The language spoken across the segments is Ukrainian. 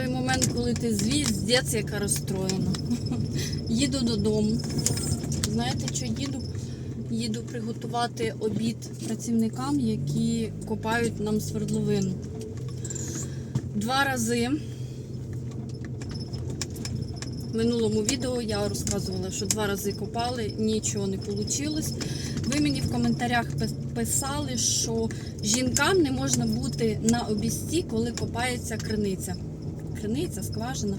той момент, коли ти звіздець, яка розстроєна. Їду додому. Знаєте, що їду? Їду приготувати обід працівникам, які копають нам свердловину. Два рази в минулому відео я розказувала, що два рази копали, нічого не вийшло. Ви мені в коментарях писали, що жінкам не можна бути на обісті, коли копається криниця. Криниця, скважина.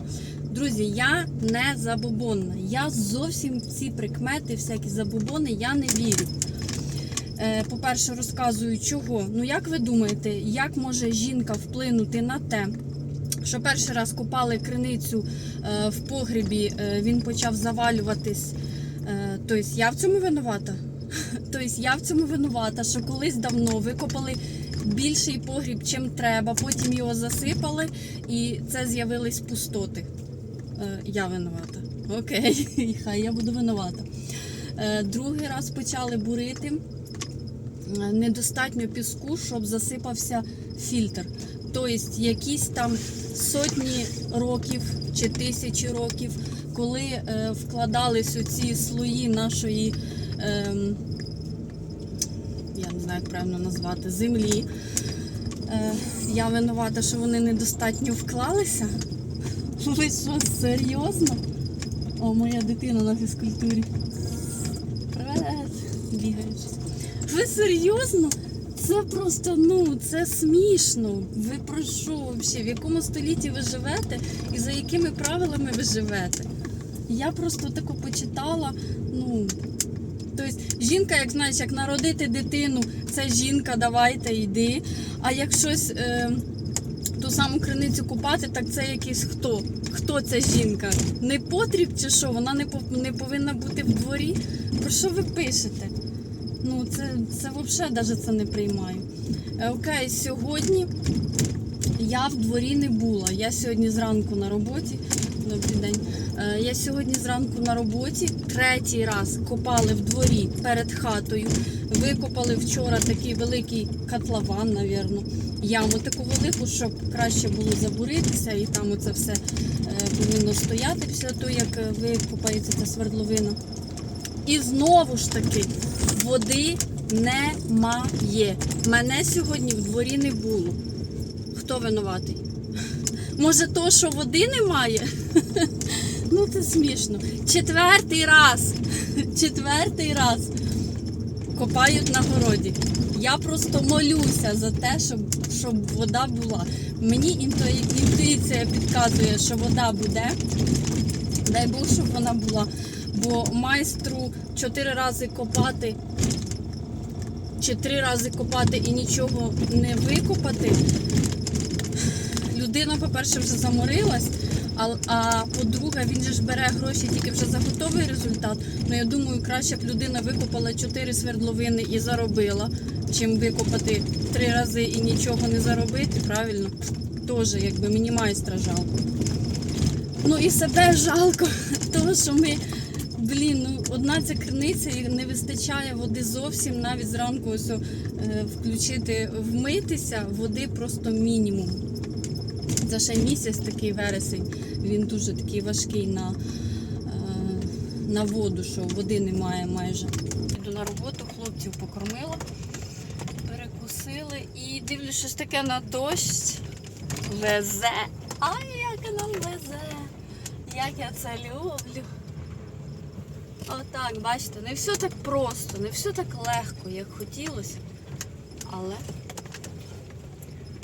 Друзі, я не забобонна. Я зовсім ці прикмети, всякі забобони, я не вірю. Е, По-перше, розказую чого. Ну як ви думаєте, як може жінка вплинути на те, що перший раз копали криницю е, в погребі, е, він почав завалюватись. Тобто я в цьому винувата? Тобто я в цьому винувата, що колись давно викопали більший погріб, чим треба, потім його засипали, і це з'явились пустоти. Е, Я винувата. Окей, хай я буду винувата. Е, Другий раз почали бурити. Е, Недостатньо піску, щоб засипався фільтр. Тобто якісь там сотні років чи тисячі років, коли вкладались оці слої нашої, ем, знаю, як правильно назвати, землі. Е, я винувата, що вони недостатньо вклалися. Ви що, серйозно? О, моя дитина на фізкультурі. Привет! Бігаєш. Ви серйозно? Це просто, ну, це смішно. Ви про що взагалі? В якому столітті ви живете і за якими правилами ви живете? Я просто таку почитала, ну. Жінка, як знаєш, як народити дитину, це жінка, давайте йди. А як щось е, ту саму криницю купати, так це якийсь хто? Хто ця жінка? Не потріб чи що? Вона не, пов- не повинна бути в дворі? Про що ви пишете? Ну, це, це взагалі навіть це не приймаю. Е, Окей, сьогодні я в дворі не була. Я сьогодні зранку на роботі. Добрий день. Е, Я сьогодні зранку на роботі третій раз копали в дворі перед хатою. Викопали вчора такий великий котлован, навірно, яму таку велику, щоб краще було забуритися, і там оце все е, повинно стояти після того, як викопається ця свердловина. І знову ж таки, води немає. Мене сьогодні в дворі не було. Хто винуватий? Може, то, що води немає? Ну, це смішно. Четвертий раз. Четвертий раз копають на городі. Я просто молюся за те, щоб, щоб вода була. Мені інтуїція підказує, що вода буде. Дай Бог, щоб вона була. Бо майстру чотири рази копати, чи три рази копати і нічого не викопати. Людина, по-перше, вже заморилась, а, а по-друге, він же ж бере гроші тільки вже за готовий результат. Ну я думаю, краще б людина викопала чотири свердловини і заробила, чим викопати три рази і нічого не заробити, правильно? Теж, якби мені майстра жалко. Ну і себе жалко, тому що ми, блін, ну одна ця криниця і не вистачає води зовсім, навіть зранку ось е, включити, вмитися, води просто мінімум. Це ще місяць такий вересень, він дуже такий важкий на, е, на воду, що води немає майже. Йду на роботу, хлопців покормила, перекусили і дивлюсь, щось таке на дощ. Везе. Ай, як нам везе. Як я це люблю. Отак, бачите, не все так просто, не все так легко, як хотілося. Але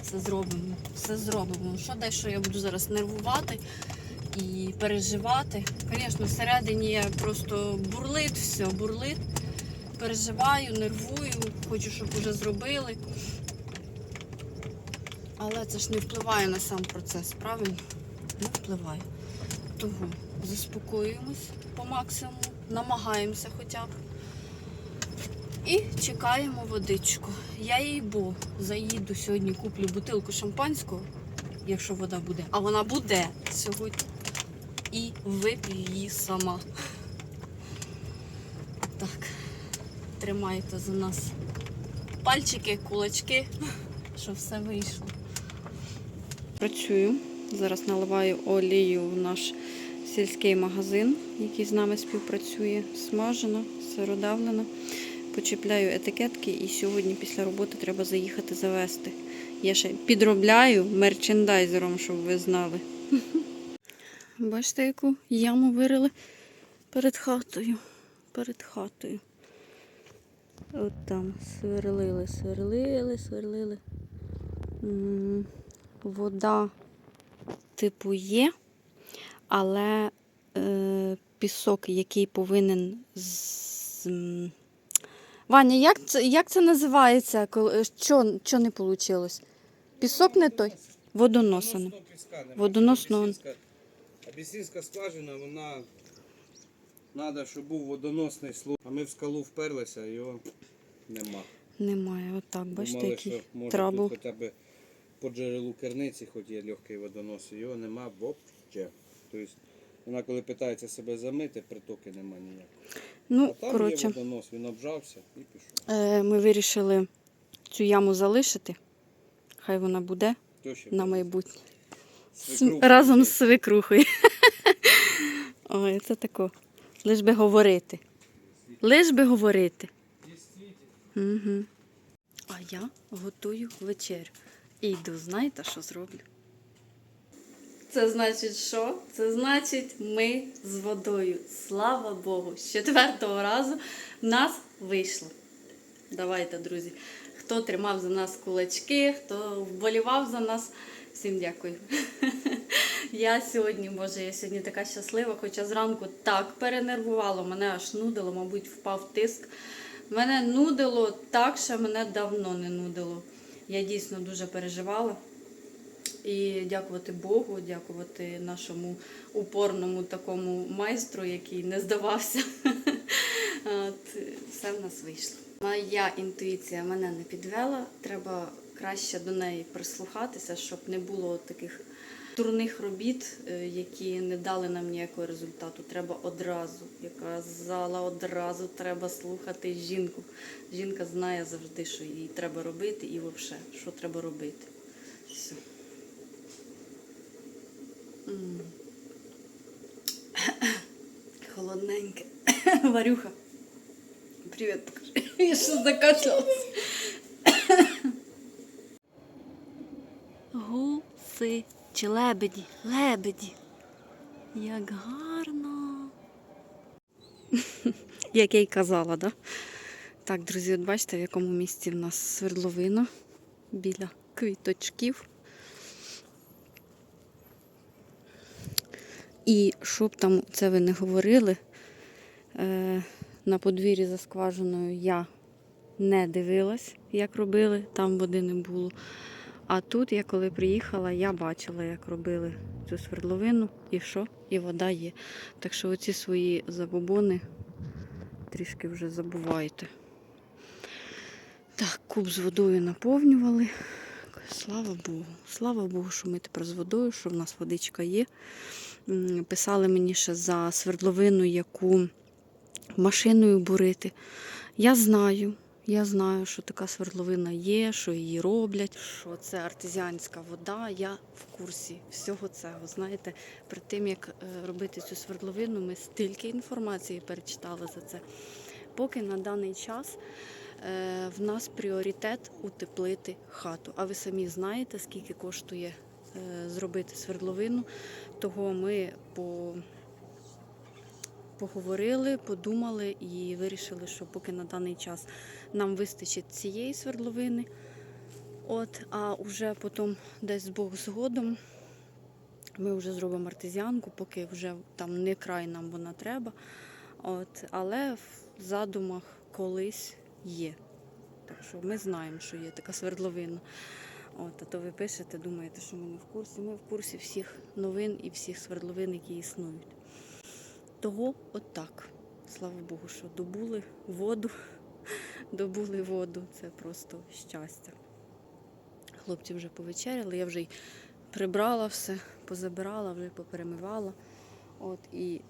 все зробимо, все зробимо. Що дещо я буду зараз нервувати і переживати. Звісно, всередині я просто бурлит все, бурлит. Переживаю, нервую, хочу, щоб вже зробили. Але це ж не впливає на сам процес, правильно? Не впливає. Тому заспокоюємось по максимуму, намагаємося хоча б. І чекаємо водичку. Я їй бо заїду сьогодні, куплю бутилку шампанського, якщо вода буде. А вона буде сьогодні. І вип'ю її сама. Так, тримайте за нас пальчики, кулачки, щоб все вийшло. Працюю. Зараз наливаю олію в наш сільський магазин, який з нами співпрацює. Смажена, сиродавлена. Почіпляю етикетки і сьогодні після роботи треба заїхати завести. Я ще підробляю мерчендайзером, щоб ви знали. Бачите, яку яму вирили перед хатою. Перед хатою. От там сверлили, сверлили, сверлили. Вода, типу, є, але е, пісок, який повинен з. Ваня, як це, як це називається? коли- Що, що не вийшло? Пісок не той? Водоносено. Водоносного Абісінська- скважина, вона треба, щоб був водоносний слух. А ми в скалу вперлися, його нема. Немає. Отак, бачите, Думали, який трабл. хоча б по джерелу керниці, хоч є легкий водонос, його нема вообще. Тобто вона коли питається себе замити, притоки нема ніякого. Ну, там коротше. є водонос, він обжався і пішов. Е, Ми вирішили цю яму залишити. Хай вона буде Хто ще на майбутнє. З- Разом з свекрухою. Ой, це тако. Лиш би говорити. Лиш би говорити. Угу. А я готую вечерю. І йду, знаєте, що зроблю? Це значить що? Це значить ми з водою. Слава Богу, з четвертого разу в нас вийшло. Давайте, друзі. Хто тримав за нас кулачки, хто вболівав за нас, всім дякую. Я сьогодні, боже, я сьогодні така щаслива, хоча зранку так перенервувало, мене аж нудило, мабуть, впав тиск. Мене нудило так, що мене давно не нудило. Я дійсно дуже переживала. І дякувати Богу, дякувати нашому упорному такому майстру, який не здавався. От, все в нас вийшло. Моя інтуїція мене не підвела. Треба краще до неї прислухатися, щоб не було таких турних робіт, е, які не дали нам ніякого результату. Треба одразу, я казала, одразу треба слухати жінку. Жінка знає завжди, що їй треба робити, і взагалі, що треба робити. Все. Холодненьке. Варюха. Привіт, покажи. Я що закашлялась. Гуси чи лебеді? Лебеді. Як гарно. Як я й казала, да? Так, друзі, от бачите, в якому місці в нас свердловина біля квіточків. І щоб там це ви не говорили, е, на подвір'ї за скважиною я не дивилась, як робили, там води не було. А тут, я коли приїхала, я бачила, як робили цю свердловину, і що, і вода є. Так що оці свої забобони трішки вже забувайте. Так, куб з водою наповнювали. Слава Богу. Слава Богу, що ми тепер з водою, що в нас водичка є. Писали мені ще за свердловину, яку машиною бурити. Я знаю, я знаю, що така свердловина є, що її роблять, що це артезіанська вода. Я в курсі всього цього. Знаєте, перед тим як е, робити цю свердловину, ми стільки інформації перечитали за це. Поки на даний час е, в нас пріоритет утеплити хату. А ви самі знаєте, скільки коштує зробити свердловину. Того ми по поговорили, подумали і вирішили, що поки на даний час нам вистачить цієї свердловини. От, а вже потім десь Бог згодом ми вже зробимо артезіанку, поки вже там не край нам вона треба. От, але в задумах колись є. Так що ми знаємо, що є така свердловина. От, а то ви пишете, думаєте, що ми не в курсі. Ми в курсі всіх новин і всіх свердловин, які існують. Того от так. Слава Богу, що добули воду. Добули воду. Це просто щастя. Хлопці вже повечеряли, я вже й прибрала все, позабирала, вже поперемивала. От і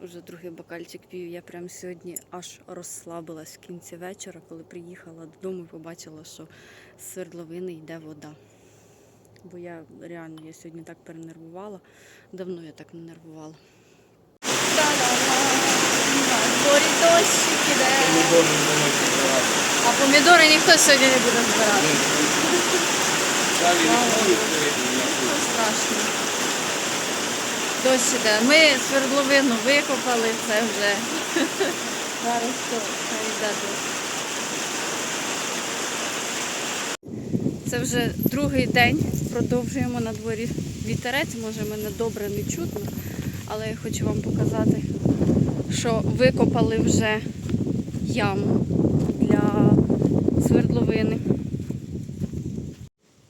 вже другий бокальчик пів. Я прямо сьогодні аж розслабилась в кінці вечора, коли приїхала додому і побачила, що з свердловини йде вода. бо я реально я сьогодні так перенервувала. Давно я так не нервувала. Іде. А помідори ніхто сьогодні не буде збирати. Страшно. Дощ іде. Ми свердловину викопали, це вже зараз хай йде дощ. Це вже другий день. Продовжуємо на дворі вітерець. Може мене добре не чутно, але я хочу вам показати, що викопали вже яму для свердловини.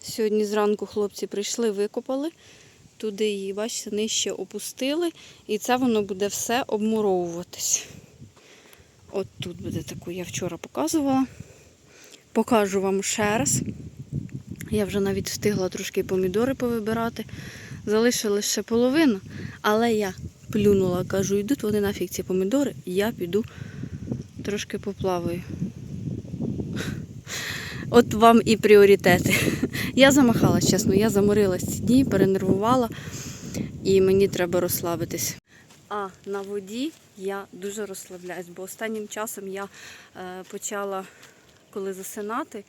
Сьогодні зранку хлопці прийшли, викопали. Туди її, бачите, нижче опустили, і це воно буде все обмуровуватись. От тут буде таку, я вчора показувала. Покажу вам ще раз. Я вже навіть встигла трошки помідори повибирати. Залишилась ще половина, але я плюнула, кажу, йдуть вони нафіг ці помідори, я піду трошки поплаваю. От вам і пріоритети. Я замахалась, чесно, я заморилась ці дні, перенервувала і мені треба розслабитись. А на воді я дуже розслабляюсь, бо останнім часом я е, почала, коли засинати, е,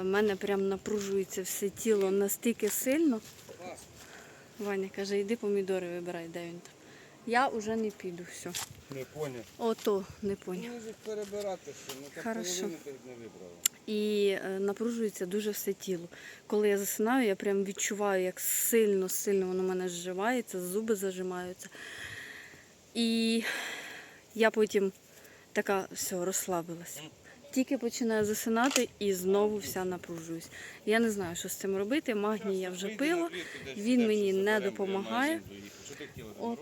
в мене прям напружується все тіло настільки сильно. Ваня каже, йди помідори вибирай, де він там. Я вже не піду, все. Не поняв. Ото не поняв. Ну, вже перебирати, що ну так Хорошо. половину ти не вибрала. І е, напружується дуже все тіло. Коли я засинаю, я прям відчуваю, як сильно, сильно воно мене зживається, зуби зажимаються. І я потім така все, розслабилась. Тільки починаю засинати і знову вся напружуюсь. Я не знаю, що з цим робити. Магній я вже пила, він мені не допомагає. От.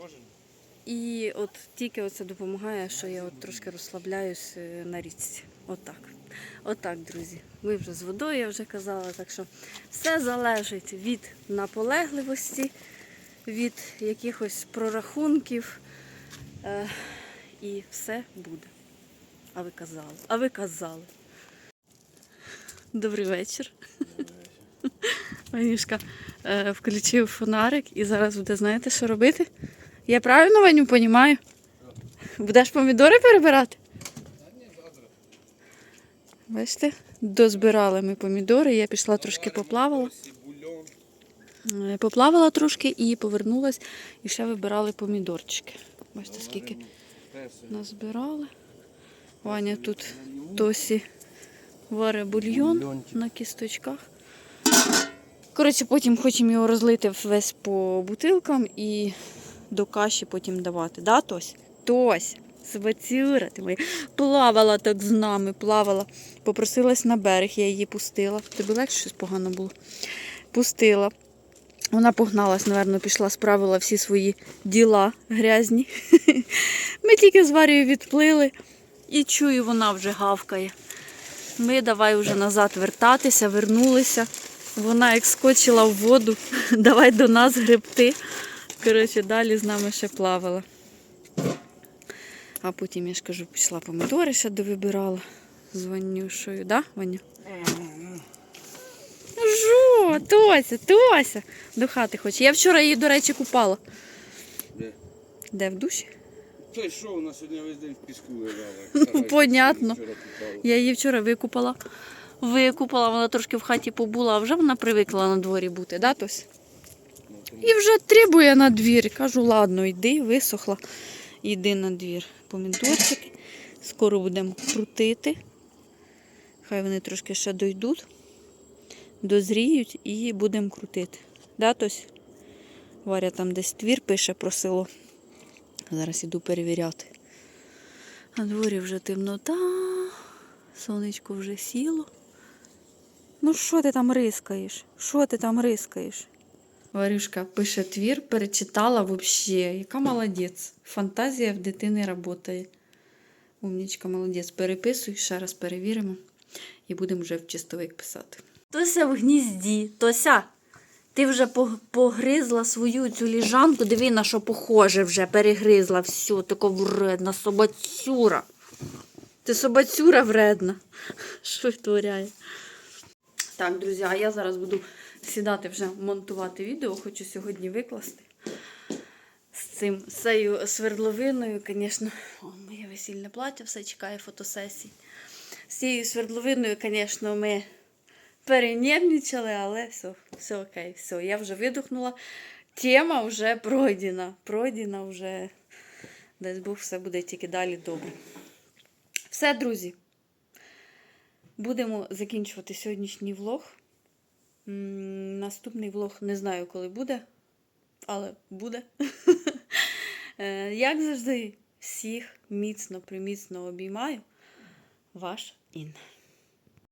І от тільки це допомагає, що я от трошки розслабляюсь е, на річці. Отак. Отак, друзі. Ми вже з водою, я вже казала, так що все залежить від наполегливості, від якихось прорахунків. Е, і все буде. А ви казали. А ви казали. Добрий вечір. Ванюшка е, включив фонарик і зараз буде, знаєте, що робити? Я правильно Ваню розумію? Будеш помідори перебирати? Бачите, дозбирали ми помідори, я пішла трошки поплавала. Е, Поплавала трошки і повернулась, і ще вибирали помідорчики. Бачите, скільки назбирали. Ваня тут Тосі варе бульйон на кісточках. Коротше, потім хочемо його розлити весь по бутилкам і до каші потім давати. Да, Тось? Тось, свацюра ти моя. Плавала так з нами, плавала. Попросилась на берег, я її пустила. Тобі легше щось погано було. Пустила. Вона погналась, напевно, пішла, справила всі свої діла грязні. Ми тільки з Варією відплили і чую, вона вже гавкає. Ми давай вже назад вертатися, вернулися. Вона як скочила в воду, давай до нас гребти. Коротше, далі з нами ще плавала. А потім, я ж кажу, пішла помідори ще довибирала з Ванюшою, да, Ваню? Ну Жо, Тося, Тося. До хати хоче. Я вчора її, до речі, купала. Де? Де в душі? Той що у нас сьогодні весь день в піску лежала. Ну, понятно. Я її вчора викупала. Викупала, вона трошки в хаті побула, а вже вона привикла на дворі бути, да, Тось? Ну, І вже требує на двір. Кажу, ладно, йди, висохла, йди на двір. Помідорчики. Скоро будемо крутити. Хай вони трошки ще дойдуть, дозріють і будемо крутити. Да, Тось? Варя там десь твір пише про село. Зараз іду перевіряти. На дворі вже темнота, сонечко вже сіло. Ну що ти там рискаєш? Що ти там рискаєш? Варюшка пише твір, перечитала взагалі. Яка молодець. Фантазія в дитини працює. Умнічка, молодець. Переписуй, ще раз перевіримо. І будемо вже в чистовик писати. Тося в гнізді. Тося, ти вже погризла свою цю ліжанку. Диви, на що похоже вже перегризла всю, така вредна собацюра. Ти собацюра вредна. Що витворяє? Так, друзі, а я зараз буду сідати вже монтувати відео, хочу сьогодні викласти. З цим з цією свердловиною, звісно, моє весільне плаття, все чекає фотосесії. З цією свердловиною, звісно, ми перенервничали, але все, все окей, все, я вже видихнула. Тема вже пройдена. Пройдена вже. Дай Бог, все буде тільки далі добре. Все, друзі. Будемо закінчувати сьогоднішній влог. Наступний влог не знаю, коли буде, але буде. Е, Як завжди, всіх міцно, приміцно обіймаю. Ваш Інна.